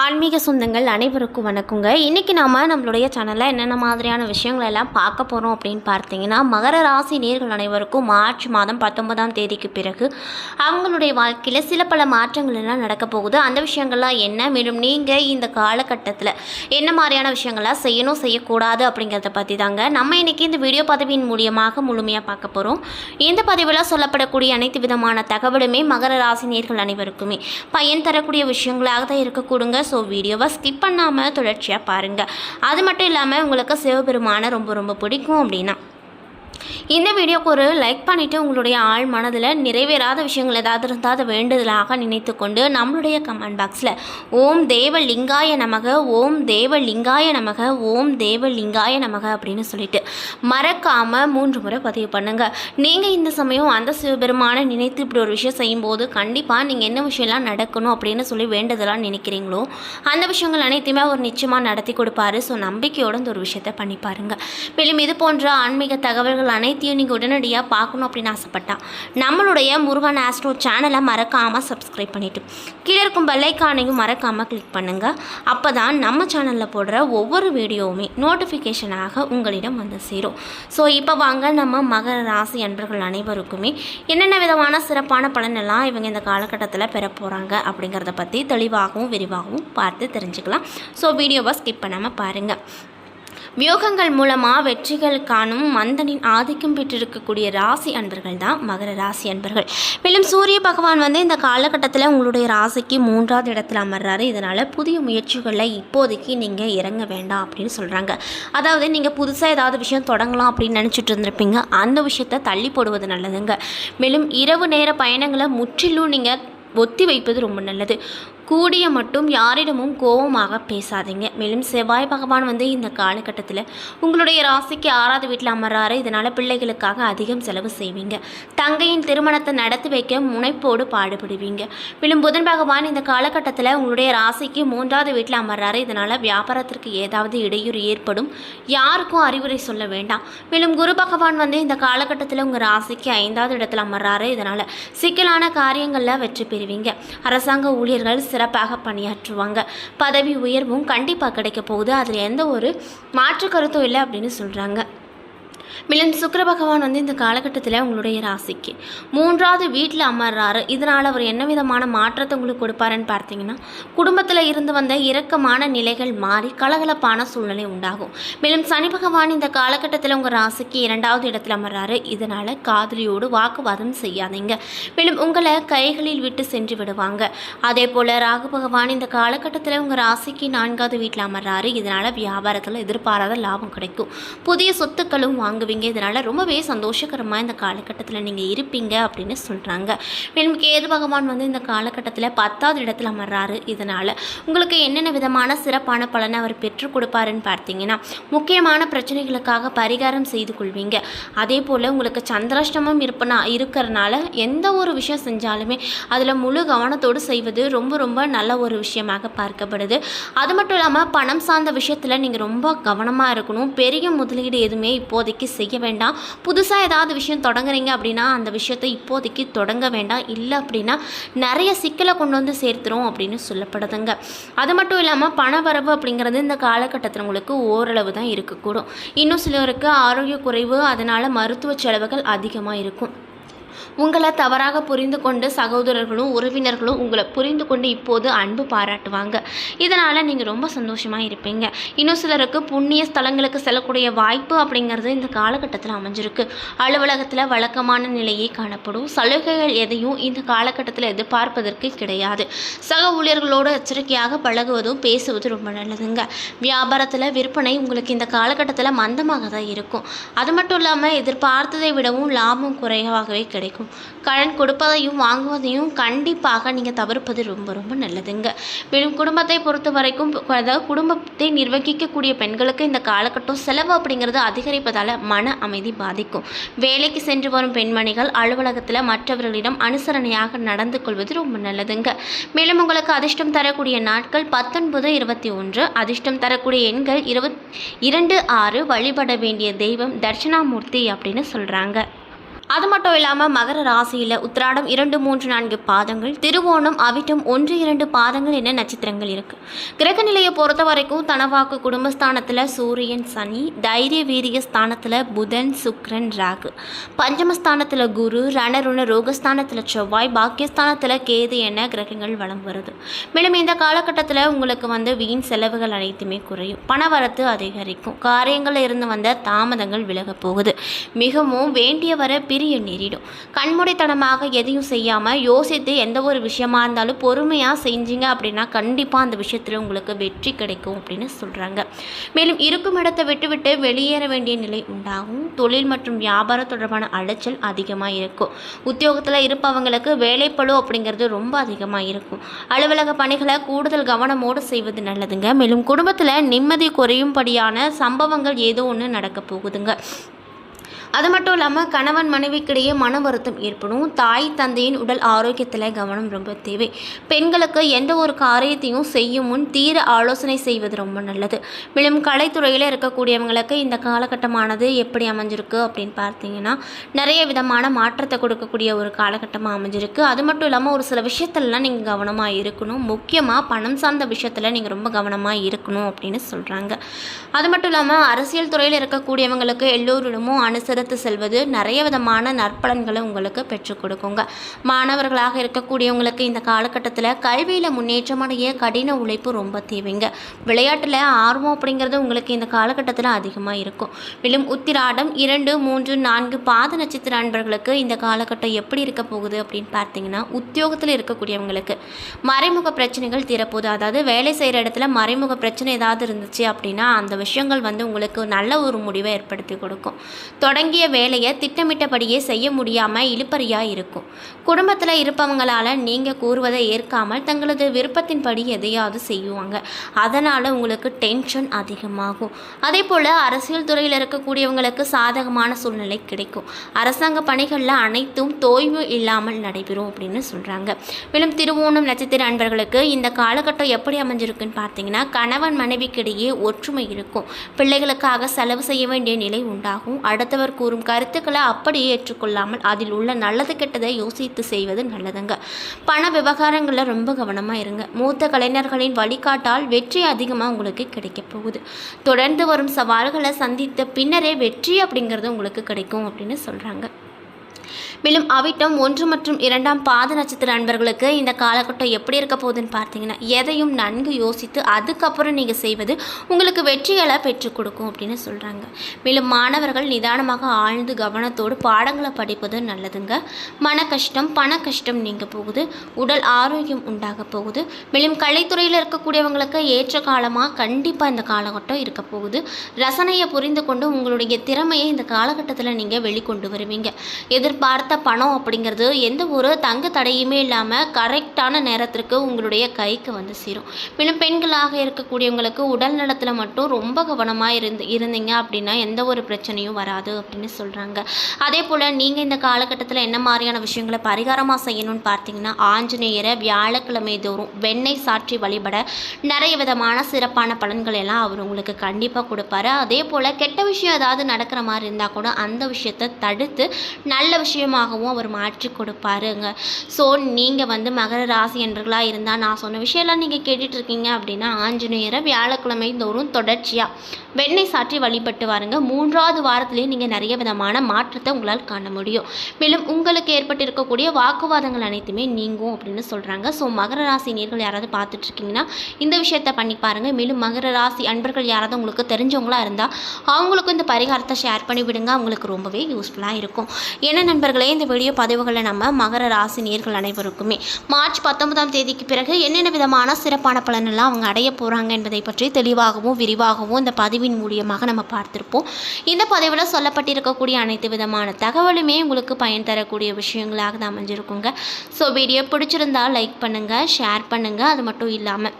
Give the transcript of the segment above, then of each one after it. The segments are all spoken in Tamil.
ஆன்மீக சொந்தங்கள் அனைவருக்கும் வணக்கங்க. இன்றைக்கி நாம் நம்மளுடைய சேனலில் என்னென்ன மாதிரியான விஷயங்கள் எல்லாம் பார்க்க போகிறோம் அப்படின்னு பார்த்தீங்கன்னா மகர ராசி நேர்கள் அனைவருக்கும் மார்ச் மாதம் பத்தொன்பதாம் தேதிக்கு பிறகு அவங்களுடைய வாழ்க்கையில் சில பல மாற்றங்கள் எல்லாம் நடக்க போகுது அந்த விஷயங்கள்லாம் என்ன மேலும் நீங்கள் இந்த காலகட்டத்தில் என்ன மாதிரியான விஷயங்கள்லாம் செய்யணும் செய்யக்கூடாது அப்படிங்கிறத பற்றி தாங்க நம்ம இன்றைக்கி இந்த வீடியோ பதவியின் மூலியமாக முழுமையாக பார்க்க போகிறோம் இந்த பதிவில் சொல்லப்படக்கூடிய அனைத்து விதமான தகவலுமே மகர ராசி நேர்கள் அனைவருக்குமே. பயன் தரக்கூடிய விஷயங்களாக தான் இருக்கக்கூடுங்க. ஸோ வீடியோவை ஸ்கிப் பண்ணாமல் தொடர்ச்சியாக பாருங்கள் அது மட்டும் இல்லாமல் உங்களுக்கு சிவபெருமானை ரொம்ப ரொம்ப பிடிக்கும் அப்படின்னா இந்த வீடியோக்கு ஒரு லைக் பண்ணிவிட்டு உங்களுடைய ஆழ் மனதில் நிறைவேறாத விஷயங்கள் ஏதாவது இருந்தால் அதை வேண்டுதலாக நினைத்து கொண்டு நம்மளுடைய கமெண்ட் பாக்ஸில் ஓம் தேவ லிங்காய நமக ஓம் தேவ லிங்காய நமக ஓம் தேவ லிங்காய நமக அப்படின்னு சொல்லிட்டு மறக்காமல் மூன்று முறை பதிவு பண்ணுங்கள் நீங்கள் இந்த சமயம் அந்த சிவபெருமானை நினைத்து இப்படி ஒரு விஷயம் செய்யும்போது கண்டிப்பாக நீங்கள் என்ன விஷயம்லாம் நடக்கணும் அப்படின்னு சொல்லி வேண்டுதலாக நினைக்கிறீங்களோ அந்த விஷயங்கள் அனைத்தையுமே அவர் நிச்சயமாக நடத்தி கொடுப்பாரு. ஸோ நம்பிக்கையோட இந்த ஒரு விஷயத்தை பண்ணி பாருங்கள் மேலும் இது போன்ற ஆன்மீக தகவல்கள் அனைத்தையும் நீங்கள் உடனடியாக பார்க்கணும் அப்படின்னு ஆசைப்பட்டா. நம்மளுடைய முருகன் ஆஸ்ட்ரோ சேனலை மறக்காமல் சப்ஸ்கிரைப் பண்ணிவிட்டு கீழே இருக்கும் பெல்லைக்கானையும் மறக்காமல் கிளிக் பண்ணுங்கள் அப்போ தான் நம்ம சேனலில் போடுற ஒவ்வொரு வீடியோவுமே நோட்டிஃபிகேஷனாக உங்களிடம் வந்து சேரும். ஸோ இப்போ வாங்க நம்ம மகர ராசி அன்பர்கள் அனைவருக்குமே என்னென்ன விதமான சிறப்பான பலனெல்லாம் இவங்க இந்த காலகட்டத்தில் பெற போகிறாங்க அப்படிங்கிறத பற்றி தெளிவாகவும் விரிவாகவும் பார்த்து தெரிஞ்சுக்கலாம். ஸோ வீடியோவை ஸ்கிப் பண்ணாமல் பாருங்கள் வியோகங்கள் மூலமாக வெற்றிகள் காணும் மந்தனின் ஆதிக்கம் பெற்றிருக்கக்கூடிய ராசி அன்பர்கள் தான் மகர ராசி அன்பர்கள். மேலும் சூரிய பகவான் வந்து இந்த காலகட்டத்தில் உங்களுடைய ராசிக்கு மூன்றாவது இடத்துல அமர்றாரு. இதனால் புதிய முயற்சிகளில் இப்போதைக்கு நீங்கள் இறங்க வேண்டாம் அப்படின்னு சொல்கிறாங்க அதாவது நீங்கள் புதுசாக ஏதாவது விஷயம் தொடங்கலாம் அப்படின்னு நினச்சிட்டு இருந்திருப்பீங்க. அந்த விஷயத்தை தள்ளி போடுவது நல்லதுங்க. மேலும் இரவு நேர பயணங்களை முற்றிலும் நீங்கள் ஒத்தி வைப்பது ரொம்ப நல்லது. கூடிய மட்டும் யாரிடமும் கோபமாக பேசாதீங்க. மேலும் செவ்வாய் பகவான் வந்து இந்த காலகட்டத்தில் உங்களுடைய ராசிக்கு ஆறாவது வீட்டில் அமர்றாரு. இதனால் பிள்ளைகளுக்காக அதிகம் செலவு செய்வீங்க. தங்கையின் திருமணத்தை நடத்தி வைக்க முனைப்போடு பாடுபடுவீங்க. மேலும் புதன் பகவான் இந்த காலகட்டத்தில் உங்களுடைய ராசிக்கு மூன்றாவது வீட்டில் அமர்றாரு. இதனால் வியாபாரத்திற்கு ஏதாவது இடையூறு ஏற்படும். யாருக்கும் அறிவுரை சொல்ல வேண்டாம். மேலும் குரு பகவான் வந்து இந்த காலகட்டத்தில் உங்கள் ராசிக்கு ஐந்தாவது இடத்தில் அமர்றாரு. இதனால் சிக்கலான காரியங்களில் வெற்றி பெறுவீங்க. அரசாங்க ஊழியர்கள் சிறப்பாக பணியாற்றுவாங்க. பதவி உயர்வும் கண்டிப்பாக கிடைக்க போகுது. அதில் எந்த ஒரு மாற்று கருத்தும் இல்லை அப்படின்னு சொல்கிறாங்க மேலும் சுக்கர பகவான் வந்து இந்த காலகட்டத்தில் உங்களுடைய ராசிக்கு மூன்றாவது வீட்டில் அமர்றாரு. இதனால் அவர் என்ன விதமான மாற்றத்தை உங்களுக்கு கொடுப்பாருன்னு பார்த்தீங்கன்னா குடும்பத்தில் இருந்து வந்த இரக்கமான நிலைகள் மாறி கலகலப்பான சூழ்நிலை உண்டாகும். மேலும் சனி பகவான் இந்த காலகட்டத்தில் உங்கள் ராசிக்கு இரண்டாவது இடத்தில் அமர்றாரு. இதனால் காதலியோடு வாக்குவாதம் செய்யாதீங்க. மேலும் உங்களை கைகளில் விட்டு சென்று விடுவாங்க. அதே போல் ராகு பகவான் இந்த காலகட்டத்தில் உங்கள் ராசிக்கு நான்காவது வீட்டில் அமர்றாரு. இதனால் வியாபாரத்தில் எதிர்பாராத லாபம் கிடைக்கும். புதிய சொத்துக்களும் வாங்குவீங்க. இதனால் ரொம்பவே சந்தோஷகரமாக இந்த காலகட்டத்தில் நீங்கள் இருப்பீங்க அப்படின்னு சொல்கிறாங்க மேலும் கேது பகவான் வந்து இந்த காலகட்டத்தில் பத்தாவது இடத்துல அமர்றாரு. இதனால் உங்களுக்கு என்னென்ன விதமான சிறப்பான பலனை அவர் பெற்றுக் கொடுப்பாருன்னு பார்த்தீங்கன்னா முக்கியமான பிரச்சனைகளுக்காக பரிகாரம் செய்து கொள்வீங்க. அதே போல் உங்களுக்கு சந்திராஷ்டமம் இருப்பனா இருக்கிறனால எந்த ஒரு விஷயம் செஞ்சாலுமே அதில் முழு கவனத்தோடு செய்வது ரொம்ப ரொம்ப நல்ல ஒரு விஷயமாக பார்க்கப்படுது. அது மட்டும் இல்லாமல் பணம் சார்ந்த விஷயத்தில் நீங்கள் ரொம்ப கவனமாக இருக்கணும். பெரிய முதலீடு எதுவுமே இப்போதைக்கு செய்ய வேண்டாம். புதுசாக ஏதாவது விஷயம் தொடங்குறீங்க அப்படின்னா அந்த விஷயத்தை இப்போதைக்கு தொடங்க வேண்டாம். இல்லை அப்படின்னா நிறைய சிக்கலை கொண்டு வந்து சேர்த்துரும் அப்படின்னு சொல்லப்படுதுங்க. அது மட்டும் இல்லாமல் பணவரவு அப்படிங்கிறது இந்த காலகட்டத்தில் உங்களுக்கு ஓரளவு தான் இருக்கக்கூடும். இன்னும் சிலருக்கு ஆரோக்கிய குறைவு அதனால் மருத்துவ செலவுகள் அதிகமாக இருக்கும். உங்களை தவறாக புரிந்து கொண்டு சகோதரர்களும் உறவினர்களும் உங்களை புரிந்து கொண்டு இப்போது அன்பு பாராட்டுவாங்க. இதனால் நீங்கள் ரொம்ப சந்தோஷமாக இருப்பீங்க. இன்னும் சிலருக்கு புண்ணிய ஸ்தலங்களுக்கு செல்லக்கூடிய வாய்ப்பு அப்படிங்கிறது இந்த காலகட்டத்தில் அமைஞ்சிருக்கு. அலுவலகத்தில் வழக்கமான நிலையே காணப்படும். சலுகைகள் எதையும் இந்த காலகட்டத்தில் எதிர்பார்ப்பதற்கு கிடையாது. சக ஊழியர்களோடு எச்சரிக்கையாக பழகுவதும் பேசுவதும் ரொம்ப நல்லதுங்க. வியாபாரத்தில் விற்பனை உங்களுக்கு இந்த காலகட்டத்தில் மந்தமாக தான் இருக்கும். அது மட்டும் இல்லாமல் எதிர்பார்த்ததை விடவும் லாபம் குறைவாகவே கிடைக்கும். கடன் கொடுப்பதையும் வாங்குவதையும் கண்டிப்பாக நீங்கள் தவிர்ப்பது ரொம்ப ரொம்ப நல்லதுங்க. மேலும் குடும்பத்தை பொறுத்த வரைக்கும் அதாவது குடும்பத்தை நிர்வகிக்கக்கூடிய பெண்களுக்கு இந்த காலகட்டம் செலவு அப்படிங்கிறது அதிகரிப்பதால் மன அமைதி பாதிக்கும். வேலைக்கு சென்று வரும் பெண்மணிகள் அலுவலகத்தில் மற்றவர்களிடம் அனுசரணையாக நடந்து கொள்வது ரொம்ப நல்லதுங்க. மேலும் உங்களுக்கு அதிர்ஷ்டம் தரக்கூடிய நாட்கள் பத்தொன்பது இருபத்தி ஒன்று. அதிர்ஷ்டம் தரக்கூடிய எண்கள் இருபத் இரண்டு ஆறு வழிபட வேண்டிய தெய்வம் தட்சிணாமூர்த்தி அப்படின்னு சொல்கிறாங்க அது மட்டும் இல்லாமல் மகர ராசியில் உத்திராடம் இரண்டு மூன்று நான்கு பாதங்கள் திருவோணம் அவிட்டம் ஒன்று இரண்டு பாதங்கள் என நட்சத்திரங்கள் இருக்குது கிரக நிலையை பொறுத்த வரைக்கும் தனவாக்கு குடும்பஸ்தானத்தில் சூரியன் சனி தைரிய வீரிய ஸ்தானத்தில் புதன் சுக்ரன் ராகு. பஞ்சமஸ்தானத்தில் குரு ரணருண ரோகஸ்தானத்தில் செவ்வாய் பாக்கியஸ்தானத்தில் கேது என கிரகங்கள் வளம் வருது. மேலும் இந்த காலகட்டத்தில் உங்களுக்கு வந்து வீண் செலவுகள் அனைத்துமே குறையும். பணவரத்து அதிகரிக்கும். காரியங்களில் இருந்து வந்த தாமதங்கள் விலகப் போகுது. மிகவும் வேண்டியவரை பிரிய நேரிடும். கண்மூடித்தனமாக எதையும் செய்யாமல் யோசித்து எந்த ஒரு விஷயமா இருந்தாலும் பொறுமையாக செஞ்சீங்க அப்படின்னா கண்டிப்பாக அந்த விஷயத்தில் உங்களுக்கு வெற்றி கிடைக்கும் அப்படின்னு சொல்கிறாங்க மேலும் இருக்கும் இடத்தை விட்டுவிட்டு வெளியேற வேண்டிய நிலை உண்டாகும். தொழில் மற்றும் வியாபாரம் தொடர்பான அலைச்சல் அதிகமாக இருக்கும். உத்தியோகத்தில் இருப்பவங்களுக்கு வேலைப்பளு அப்படிங்கிறது ரொம்ப அதிகமாக இருக்கும். அலுவலக பணிகளை கூடுதல் கவனமோடு செய்வது நல்லதுங்க. மேலும் குடும்பத்தில் நிம்மதி குறையும்படியான சம்பவங்கள் ஏதோ ஒன்று நடக்க போகுதுங்க. அது மட்டும் இல்லாமல் கணவன் மனைவிக்கிடையே மன வருத்தம் ஏற்படும். தாய் தந்தையின் உடல் ஆரோக்கியத்தில் கவனம் ரொம்ப தேவை. பெண்களுக்கு எந்த ஒரு காரியத்தையும் செய்யும் முன் தீர ஆலோசனை செய்வது ரொம்ப நல்லது. மேலும் கலைத்துறையில் இருக்கக்கூடியவங்களுக்கு இந்த காலகட்டமானது எப்படி அமைஞ்சிருக்கு அப்படின்னு பார்த்தீங்கன்னா நிறைய விதமான மாற்றத்தை கொடுக்கக்கூடிய ஒரு காலகட்டமாக அமைஞ்சிருக்கு. அது மட்டும் இல்லாமல் ஒரு சில விஷயத்துலலாம் நீங்கள் கவனமாக இருக்கணும். முக்கியமாக பணம் சார்ந்த விஷயத்தில் நீங்கள் ரொம்ப கவனமாக இருக்கணும் அப்படின்னு சொல்கிறாங்க அது மட்டும் இல்லாமல் அரசியல் துறையில் இருக்கக்கூடியவங்களுக்கு எல்லோரிடமும் அனுசரித்து செல்வது நிறைய விதமான நற்பலன்களை உங்களுக்கு பெற்றுக் கொடுக்குங்க. மாணவர்களாக இருக்கக்கூடியவங்களுக்கு இந்த காலகட்டத்தில் கல்வியில் முன்னேற்றமடைய கடின உழைப்பு ரொம்ப தேவைங்க. விளையாட்டில் ஆர்வம் அப்படிங்கிறது உங்களுக்கு இந்த காலகட்டத்தில் அதிகமாக இருக்கும். மேலும் உத்திராடம் இரண்டு மூன்று நான்கு பாத நட்சத்திர அன்பர்களுக்கு இந்த காலகட்டம் எப்படி இருக்க போகுது அப்படின்னு பார்த்தீங்கன்னா உத்தியோகத்தில் இருக்கக்கூடியவங்களுக்கு மறைமுக பிரச்சனைகள் தீரப்போகுது. அதாவது வேலை செய்கிற இடத்துல மறைமுக பிரச்சனை ஏதாவது இருந்துச்சு அப்படின்னா அந்த விஷயங்கள் வந்து உங்களுக்கு நல்ல ஒரு முடிவை ஏற்படுத்தி கொடுக்கும். வழங்கிய வேலையை திட்டமிட்டபடியே செய்ய முடியாமல் இழுப்பறியாக இருக்கும் குடும்பத்தில் இருப்பவங்களால் நீங்கள் கூறுவதை ஏற்காமல் தங்களது விருப்பத்தின்படி எதையாவது செய்வாங்க. அதனால் உங்களுக்கு டென்ஷன் அதிகமாகும். அதே போல் அரசியல் துறையில் இருக்கக்கூடியவங்களுக்கு சாதகமான சூழ்நிலை கிடைக்கும். அரசாங்க பணிகளில் அனைத்தும் தோய்வு இல்லாமல் நடைபெறும் அப்படின்னு சொல்கிறாங்க மேலும் திருவோணம் நட்சத்திர அன்பர்களுக்கு இந்த காலகட்டம் எப்படி அமைஞ்சிருக்குன்னு பார்த்தீங்கன்னா கணவன் மனைவிக்கிடையே ஒற்றுமை இருக்கும். பிள்ளைகளுக்காக செலவு செய்ய வேண்டிய நிலை உண்டாகும். அடுத்தவர் கூறும் கருத்துக்களை அப்படியே ஏற்றுக்கொள்ளாமல் அதில் உள்ள நல்லது கெட்டதை யோசித்து செய்வது நல்லதுங்க. பண விவகாரங்களில் ரொம்ப கவனமாக இருங்க. மூத்த கலைஞர்களின் வழிகாட்டால் வெற்றி அதிகமாக உங்களுக்கு கிடைக்க போகுது. தொடர்ந்து வரும் சவால்களை சந்தித்த பின்னரே வெற்றி அப்படிங்கிறது உங்களுக்கு கிடைக்கும் அப்படின்னு சொல்கிறாங்க மேலும் அவிட்டம் ஒன்று மற்றும் இரண்டாம் பாத நட்சத்திர அன்பர்களுக்கு இந்த காலகட்டம் எப்படி இருக்க போகுதுன்னு பார்த்தீங்கன்னா எதையும் நன்கு யோசித்து அதுக்கப்புறம் நீங்கள் செய்வது உங்களுக்கு வெற்றிகளை பெற்றுக் கொடுக்கும் அப்படின்னு சொல்கிறாங்க மேலும் மாணவர்கள் நிதானமாக ஆழ்ந்து கவனத்தோடு பாடங்களை படிப்பது நல்லதுங்க. மன கஷ்டம் பண கஷ்டம் நீங்க போகுது. உடல் ஆரோக்கியம் உண்டாக போகுது. மேலும் கலைத்துறையில் இருக்கக்கூடியவங்களுக்கு ஏற்ற காலமாக கண்டிப்பாக இந்த காலகட்டம் இருக்க போகுது. ரசனையை புரிந்து கொண்டு உங்களுடைய திறமையை இந்த காலகட்டத்தில் நீங்கள் வெளிக்கொண்டு வருவீங்க. எதிர்பார்த்த பணம் அப்படிங்கிறது எந்த ஒரு தங்கு தடையுமே இல்லாமல் கரெக்டான நேரத்திற்கு உங்களுடைய கைக்கு வந்து சேரும். மேலும் பெண்களாக இருக்கக்கூடியவங்களுக்கு உடல் நலத்தில் மட்டும் ரொம்ப கவனமாக இருந்து இருந்தீங்க அப்படின்னா எந்த ஒரு பிரச்சனையும் வராது அப்படின்னு சொல்கிறாங்க அதே போல் நீங்கள் இந்த காலகட்டத்தில் என்ன மாதிரியான விஷயங்களை பரிகாரமாக செய்யணும்னு பார்த்தீங்கன்னா ஆஞ்சநேயரை வியாழக்கிழமை தோறும் வெண்ணெய் சாற்றி வழிபட நிறைய விதமான சிறப்பான பலன்கள் எல்லாம் அவர் உங்களுக்கு கண்டிப்பாக கொடுப்பாரு. அதே போல் கெட்ட விஷயம் ஏதாவது நடக்கிற மாதிரி இருந்தால் கூட அந்த விஷயத்தை தடுத்து நல்ல விஷயமாகவும் அவர் மாற்றி கொடுப்பாருங்க. ஸோ நீங்கள் வந்து மகர ராசி என்பர்களாக இருந்தால் நான் சொன்ன விஷயம்லாம் நீங்கள் கேட்டுட்ருக்கீங்க அப்படின்னா ஆஞ்சநேயரை வியாழக்கிழமை தோறும் தொடர்ச்சியாக வெண்ணெய் சாற்றி வழிபட்டு வாருங்க. மூன்றாவது வாரத்திலேயே நீங்கள் நிறைய விதமான மாற்றத்தை உங்களால் காண முடியும். மேலும் உங்களுக்கு ஏற்பட்டிருக்கக்கூடிய வாக்குவாதங்கள் அனைத்துமே நீங்கும் அப்படின்னு சொல்கிறாங்க ஸோ மகர ராசி நேர்கள் யாராவது பார்த்துட்ருக்கீங்கன்னா இந்த விஷயத்தை பண்ணி பாருங்கள் மேலும் மகர ராசி அன்பர்கள் யாராவது உங்களுக்கு தெரிஞ்சவங்களாக இருந்தால் அவங்களுக்கும் இந்த பரிகாரத்தை ஷேர் பண்ணி விடுங்க. அவங்களுக்கு ரொம்பவே யூஸ்ஃபுல்லாக இருக்கும். என்ன நண்பர்களே இந்த வீடியோ பதிவுகளை நம்ம மகர ராசி நேர்கள் அனைவருக்குமே. மார்ச் பத்தொன்பதாம் தேதிக்கு பிறகு என்னென்ன விதமான சிறப்பான பலனெல்லாம் அவங்க அடைய போகிறாங்க என்பதை பற்றி தெளிவாகவும் விரிவாகவும் இந்த பதிவின் மூலியமாக நம்ம பார்த்துருப்போம். இந்த பதிவில் சொல்லப்பட்டிருக்கக்கூடிய அனைத்து விதமான தகவலுமே உங்களுக்கு பயன் தரக்கூடிய விஷயங்களாக தான் அமைஞ்சிருக்குங்க. ஸோ வீடியோ பிடிச்சிருந்தால் லைக் பண்ணுங்கள் ஷேர் பண்ணுங்கள் அது மட்டும் இல்லாமல்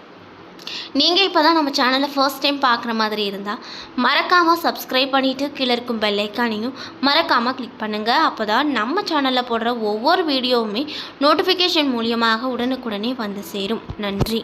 நீங்கள் இப்போ தான் நம்ம சேனலை ஃபர்ஸ்ட் டைம் பார்க்குற மாதிரி இருந்தால் மறக்காமல் சப்ஸ்கிரைப் பண்ணிவிட்டு கீழே இருக்கும் பெல்லைக்கானையும் மறக்காமல் கிளிக் பண்ணுங்கள் அப்போ தான் நம்ம சேனலில் போடுற ஒவ்வொரு வீடியோவுமே நோட்டிஃபிகேஷன் மூலியமாக உடனுக்குடனே வந்து சேரும். நன்றி.